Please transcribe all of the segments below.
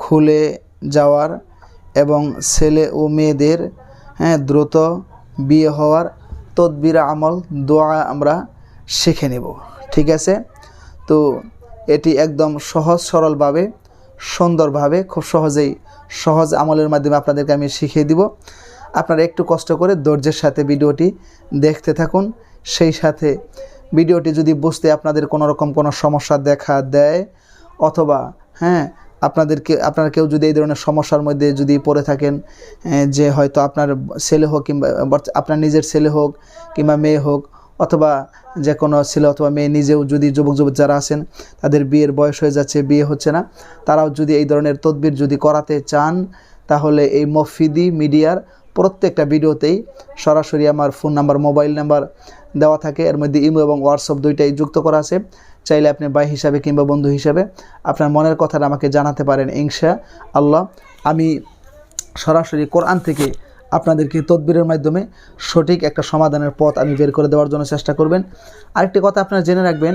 খুলে যাওয়ার এবং ছেলে ও মেয়েদের হ্যাঁ দ্রুত বিয়ে হওয়ার তদবির আমল, দোয়া আমরা শিখে নেব। ঠিক আছে? তো এটি একদম সহজ, সরলভাবে, সুন্দরভাবে, খুব সহজেই সহজ আমলের মাধ্যমে আপনাদেরকে আমি শিখিয়ে দিব। আপনারা একটু কষ্ট করে ধৈর্যের সাথে ভিডিওটি দেখতে থাকুন। সেই সাথে ভিডিওটি যদি বুঝতে আপনাদের কোনো রকম কোনো সমস্যা দেখা দেয় অথবা হ্যাঁ আপনাদেরকে, আপনারা কেউ যদি এই ধরনের সমস্যার মধ্যে যদি পড়ে থাকেন যে হয়তো আপনার ছেলে হোক কিংবা আপনার নিজের ছেলে হোক কিংবা মেয়ে হোক, অথবা যে কোনো ছেলে অথবা মেয়ে নিজেও যদি যুবক যুবক যারা আছেন, তাদের বিয়ের বয়স হয়ে যাচ্ছে, বিয়ে হচ্ছে না, তারাও যদি এই ধরনের তদবির যদি করাতে চান, তাহলে এই মফিদি মিডিয়ার প্রত্যেকটা ভিডিওতেই সরাসরি আমার ফোন নাম্বার, মোবাইল নাম্বার দেওয়া থাকে। এর মধ্যে ইমো এবং হোয়াটসঅ্যাপ দুইটাই যুক্ত করা আছে। চাইলে আপনি ভাই হিসাবে কিংবা বন্ধু হিসাবে আপনার মনের কথাটা আমাকে জানাতে পারেন ইংশা আল্লাহ। আমি সরাসরি কোরআন থেকে আপনাদেরকে তদবিরের মাধ্যমে সঠিক একটা সমাধানের পথ আমি বের করে দেওয়ার জন্য চেষ্টা করবেন। আরেকটি কথা আপনারা জেনে রাখবেন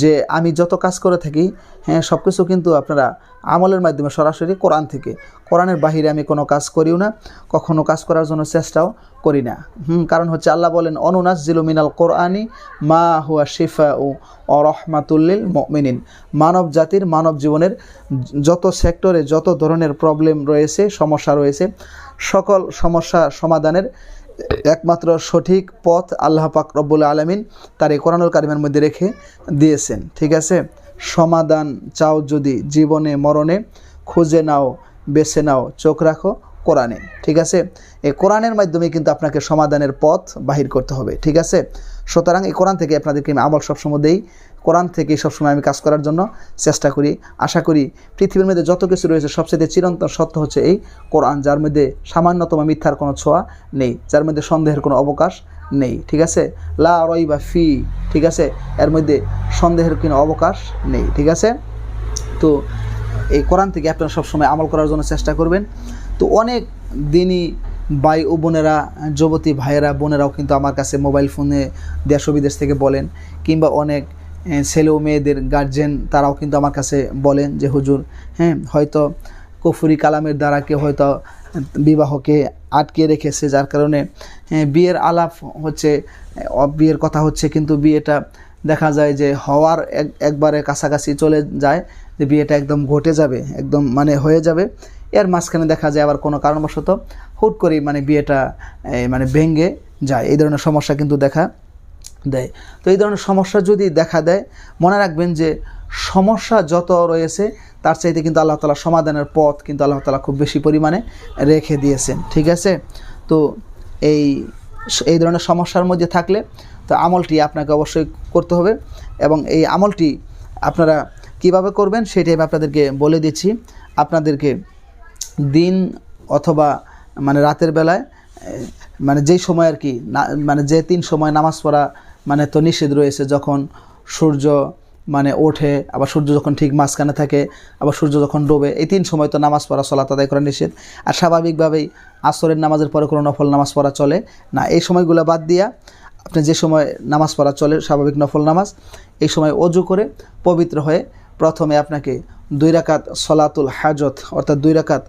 যে আমি যত কাজ করে থাকি হ্যাঁ সব কিছু কিন্তু আপনারা আমলের মাধ্যমে সরাসরি কোরআন থেকে। কোরআনের বাহিরে আমি কোনো কাজ করিও না, কখনো কাজ করার জন্য চেষ্টাও করি না। হুম, কারণ হচ্ছে আল্লাহ বলেন অনুনাস জিলু মিনাল কোরআনি মা হুয়া শিফা ও অরহমাতুল্লিল মিনিন মানব জাতির, মানব জীবনের যত সেক্টরে যত ধরনের প্রবলেম রয়েছে, সমস্যা রয়েছে, সকল সমস্যা সমাধানের একমাত্র সঠিক পথ আল্লাহ পাক রব্বুল আলমিন তার এই কোরআনুল কারিমের মধ্যে রেখে দিয়েছেন। ঠিক আছে? সমাধান চাও যদি জীবনে, মরণে, খুঁজে নাও, বেছে নাও, চোখ রাখো কোরআনে। ঠিক আছে? এই কোরআনের মাধ্যমে কিন্তু আপনাকে সমাধানের পথ বাহির করতে হবে। ঠিক আছে? সুতরাং এই কোরআন থেকে আপনাদেরকে আমি আমল সবসময় দেই। কোরআন থেকে সবসময় আমি কাজ করার জন্য চেষ্টা করি। আশা করি পৃথিবীর মধ্যে যত কিছু রয়েছে সবচেয়ে চিরন্তন সত্য হচ্ছে এই কোরআন, যার মধ্যে সামান্যতম মিথ্যার কোনো ছোঁয়া নেই, যার মধ্যে সন্দেহের কোনো অবকাশ নেই, ঠিক আছে? লা রই বা ফি, ঠিক আছে? এর মধ্যে সন্দেহের কোনো অবকাশ নেই, ঠিক আছে? তো এই কোরআন থেকে আপনারা সবসময় আমল করার জন্য চেষ্টা করবেন। তো অনেক দিনই ভাই ও বোনেরা, যুবতী ভাইয়েরা, বোনেরাও কিন্তু আমার কাছে মোবাইল ফোনে দেশ বিদেশ থেকে বলেন, কিংবা অনেক ছেলে ও মেয়েদের গার্জেন তারাও কিন্তু আমার কাছে বলেন যে, হুজুর হ্যাঁ হয়তো কফুরি কালামের দ্বারা কেউ হয়তো বিবাহকে আটকে রেখেছে, যার কারণে বিয়ের আলাপ হচ্ছে বিয়ের কথা হচ্ছে, কিন্তু বিয়েটা দেখা যায় যে, হওয়ার এক, একবারে কাছাকাছি চলে যায়, যে বিয়েটা একদম ঘটে যাবে, একদম মানে হয়ে যাবে। এর মাঝখানে দেখা যায় আবার কোনো কারণবশত হুট করেই মানে বিয়েটা মানে ভেঙে যায়। এই ধরনের সমস্যা কিন্তু দেখা দেয়। তো এই ধরনের সমস্যা যদি দেখা দেয়, মনে রাখবেন যে সমস্যা যত রয়েছে, তার চাইতে কিন্তু আল্লাহ তালা সমাধানের পথ কিন্তু আল্লাহ তালা খুব বেশি পরিমাণে রেখে দিয়েছেন, ঠিক আছে? তো এই এই ধরনের সমস্যার মধ্যে থাকলে তো আমলটি আপনাকে অবশ্যই করতে হবে এবং এই আমলটি আপনারা কীভাবে করবেন সেটাই আপনাদেরকে বলে দিচ্ছি। আপনাদেরকে দিন অথবা মানে রাতের বেলায় মানে যেই সময় আর কি মানে যে তিন সময় নামাজ পড়া মানে তো নিষেধ রয়েছে যখন সূর্য মানে ওঠে, আবার সূর্য যখন ঠিক মাঝখানে থাকে, আবার সূর্য যখন ডোবে, এই তিন সময় তো নামাজ পড়া, সলাত আদায় করা নিষেধ। আর স্বাভাবিকভাবেই আসরের নামাজের পরে কোনো নফল নামাজ পড়া চলে। না, এই সময়গুলো বাদ দিয়া আপনি যে সময় নামাজ পড়া চলে, স্বাভাবিক নফল নামাজ, এই সময় অজু করে পবিত্র হয়ে প্রথমে আপনাকে দুই রাকাত সলাতুল হাজত, অর্থাৎ দুই রাকাত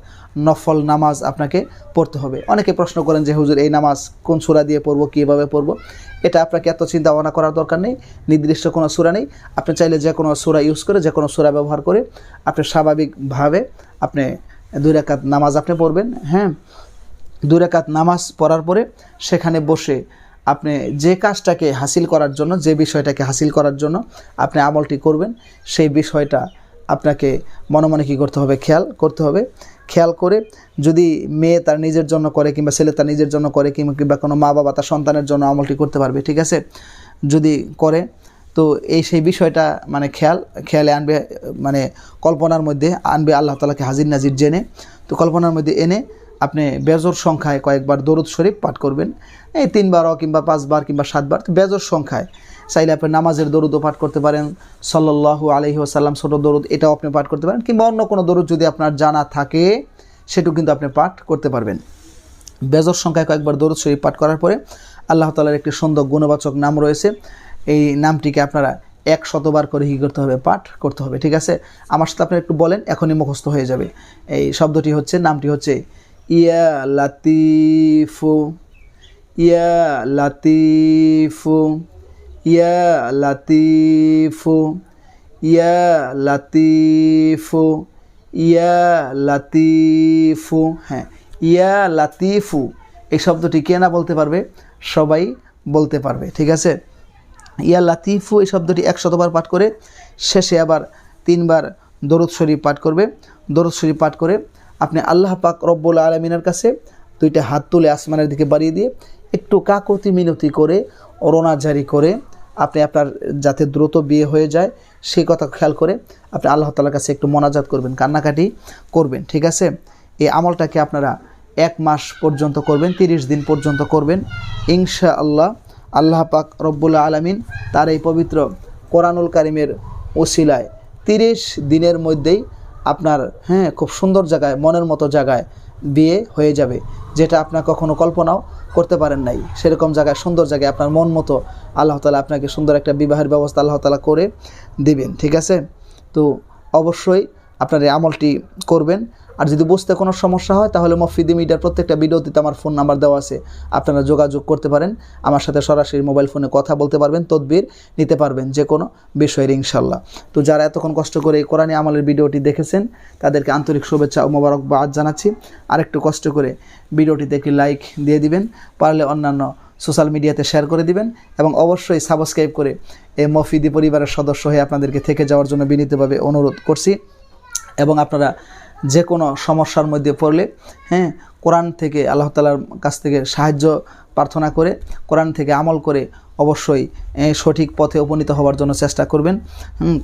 নফল নামাজ আপনাকে পড়তে হবে। অনেকে প্রশ্ন করেন যে, হুজুর, এই নামাজ কোন সূরা দিয়ে পড়ব, কীভাবে পড়ব? এটা আপনাকে এত চিন্তা ভাবনা করার দরকার নেই, নির্দিষ্ট কোনো সূরা নেই। আপনি চাইলে যে কোনো সূরা ইউজ করে, যে কোনো সূরা ব্যবহার করে আপনি স্বাভাবিকভাবে আপনি দুই রাকাত নামাজ আপনি পড়বেন হ্যাঁ? দুই রাকাত নামাজ পড়ার পরে সেখানে বসে আপনি যে কাজটাকে হাসিল করার জন্য, যে বিষয়টাকে হাসিল করার জন্য আপনি আমলটি করবেন, সেই বিষয়টা আপনাকে মনে মনে কী করতে হবে? খেয়াল করতে হবে। খেয়াল করে যদি মেয়ে তার নিজের জন্য করে কিংবা ছেলে তার নিজের জন্য করে কিংবা কোনো মা বাবা তার সন্তানের জন্য আমলটি করতে পারবে, ঠিক আছে? যদি করে, তো এই সেই বিষয়টা মানে খেয়াল, খেয়ালে আনবে মানে কল্পনার মধ্যে আনবে আল্লাহ তালাকে হাজির নাজির জেনে। তো কল্পনার মধ্যে এনে আপনি বেজর সংখ্যায় কয়েকবার দরুদ শরীফ পাঠ করবেন। এই তিনবারও কিংবা পাঁচবার কিংবা সাতবার বেজর সংখ্যায়। চাইলে আপনি নামাজের দরুদও পাঠ করতে পারেন। সল্লাল্লাহু আলহি আসাল্লাম ছোট দরুদ এটাও আপনি পাঠ করতে পারেন। কিংবা অন্য কোনো দরুদ যদি আপনার জানা থাকে সেটু কিন্তু আপনি পাঠ করতে পারবেন। বেজর সংখ্যায় কয়েকবার দরুদ শরীফ পাঠ করার পরে আল্লাহ তালার একটি সুন্দর গুণবাচক নাম রয়েছে। এই নামটিকে আপনারা এক শতবার করে কী করতে হবে? পাঠ করতে হবে। ঠিক আছে? আমার সাথে আপনি একটু বলেন, এখনই মুখস্থ হয়ে যাবে। এই শব্দটি হচ্ছে, নামটি হচ্ছে ইয়া লাতিফু ইয়া লাতিফু ইয়া লাতিফু ইয়া লাতিফু ইয়া লাতিফু হ্যাঁ ইয়া লাতিফু, এই শব্দটি কে না বলতে পারবে? সবাই বলতে পারবে, ঠিক আছে? ইয়া লাতিফু, এই শব্দটি একশতবার পাঠ করে শেষে আবার তিনবার দরুদ শরীফ পাঠ করবে। দরুদ শরীফ পাঠ করে আপনি আল্লাহ পাক রব্বুল আলমিনের কাছে দুইটা হাত তুলে আসমানের দিকে বাড়িয়ে দিয়ে একটু কাকতি মিনতি করে অরোনা জারি করে আপনি আপনার যাতে দ্রুত বিয়ে হয়ে যায়, সেই কথা খেয়াল করে আপনি আল্লাহ তালার কাছে একটু মনাজাত করবেন, কান্নাকাটি করবেন, ঠিক আছে? এই আমলটাকে আপনারা এক মাস পর্যন্ত করবেন, তিরিশ দিন পর্যন্ত করবেন। ইনশা আল্লাহ আল্লাহ পাক রব্বুল্লা আলমিন তার এই পবিত্র কোরআনুল কারিমের ওসিলায় তিরিশ দিনের মধ্যেই আপনার হ্যাঁ খুব সুন্দর জায়গায়, মনের মতো জায়গায় বিয়ে হয়ে যাবে, যেটা আপনার কখনো কল্পনাও করতে পারেন নাই। সেরকম জায়গায়, সুন্দর জায়গায় আপনার মন মতো আল্লাহ তালা আপনাকে সুন্দর একটা বিবাহের ব্যবস্থা আল্লাহ তালা করে দিবেন, ঠিক আছে? তো অবশ্যই আপনার এই আমলটি করবেন। আর যদি বুঝতে কোনো সমস্যা হয়, তাহলে মফিদি মিডিয়ার প্রত্যেকটা ভিডিওতে আমার ফোন নাম্বার দেওয়া আছে। আপনারা যোগাযোগ করতে পারেন। আমার সাথে সরাসরি মোবাইল ফোনে কথা বলতে পারবেন, তদবির নিতে পারবেন যে কোনো বিষয়ের ইনশাল্লাহ তো যারা এতক্ষণ কষ্ট করে এই কোরআনী আমলের ভিডিওটি দেখেছেন, তাদেরকে আন্তরিক শুভেচ্ছা ও মোবারকবাদ জানাচ্ছি। আরেকটু কষ্ট করে ভিডিওটিতে একটি লাইক দিয়ে দিবেন, পারলে অন্যান্য সোশ্যাল মিডিয়াতে শেয়ার করে দিবেন এবং অবশ্যই সাবস্ক্রাইব করে এই মফিদি পরিবারের সদস্য হয়ে আপনাদেরকে থেকে যাওয়ার জন্য বিনীতভাবে অনুরোধ করছি। এবং আপনারা যে কোনো সমস্যার মধ্যে পড়লে হ্যাঁ কোরআন থেকে আল্লাহ তালার কাছ থেকে সাহায্য প্রার্থনা করে, কোরআন থেকে আমল করে অবশ্যই সঠিক পথে উপনীত হওয়ার জন্য চেষ্টা করবেন।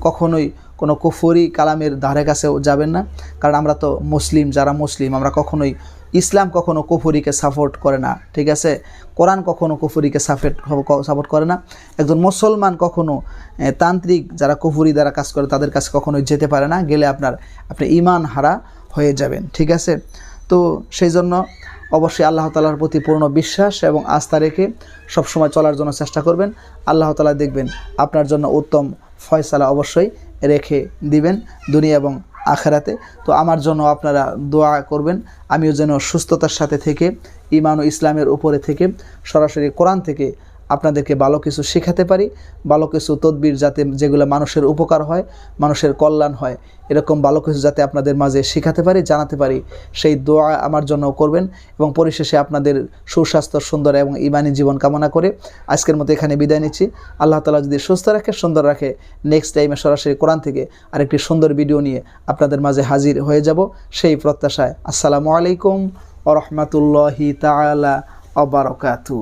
কখনোই কোনো কুফরি কালামের ধারে কাছেও যাবেন না। কারণ আমরা তো মুসলিম, যারা মুসলিম, আমরা কখনোই ইসলাম কখনো কুফুরিকে সাপোর্ট করে না, ঠিক আছে? কোরআন কখনো কুফুরিকে সাপোর্ট সাপোর্ট করে না। একজন মুসলমান কখনো তান্ত্রিক যারা কুফুরি দ্বারা কাজ করে তাদের কাছে কখনোই যেতে পারে না। গেলে আপনার, আপনি ইমান হারা হয়ে যাবেন, ঠিক আছে? তো সেই জন্য অবশ্যই আল্লাহ তালার প্রতি পূর্ণ বিশ্বাস এবং আস্থা রেখে সবসময় চলার জন্য চেষ্টা করবেন। আল্লাহ তালা দেখবেন আপনার জন্য উত্তম ফয়সালা অবশ্যই রেখে দিবেন দুনিয়া এবং আখেরাতে। তো আমার জন্য আপনারা দোয়া করবেন, আমিও যেন সুস্থতার সাথে থেকে ইমান ও ইসলামের উপরে থেকে, সরাসরি কোরআন থেকে আপনাদেরকে ভালো কিছু শেখাতে পারি, ভালো কিছু তদবির যাতে যেগুলো মানুষের উপকার হয়, মানুষের কল্যাণ হয়, এরকম ভালো কিছু যাতে আপনাদের মাঝে শেখাতে পারি, জানাতে পারি, সেই দোয়া আমার জন্য করবেন এবং পরিশেষে আপনাদের সুস্বাস্থ্য, সুন্দর এবং ইমানি জীবন কামনা করে আজকের মতো এখানে বিদায় নিচ্ছি। আল্লাহ তালা যদি সুস্থ রাখে, সুন্দর রাখে নেক্সট টাইমে সরাসরি কোরআন থেকে আরেকটি সুন্দর ভিডিও নিয়ে আপনাদের মাঝে হাজির হয়ে যাব। সেই প্রত্যাশায় আসসালামু আলাইকুম ও রহমতুল্লাহি তালা অবরকাতু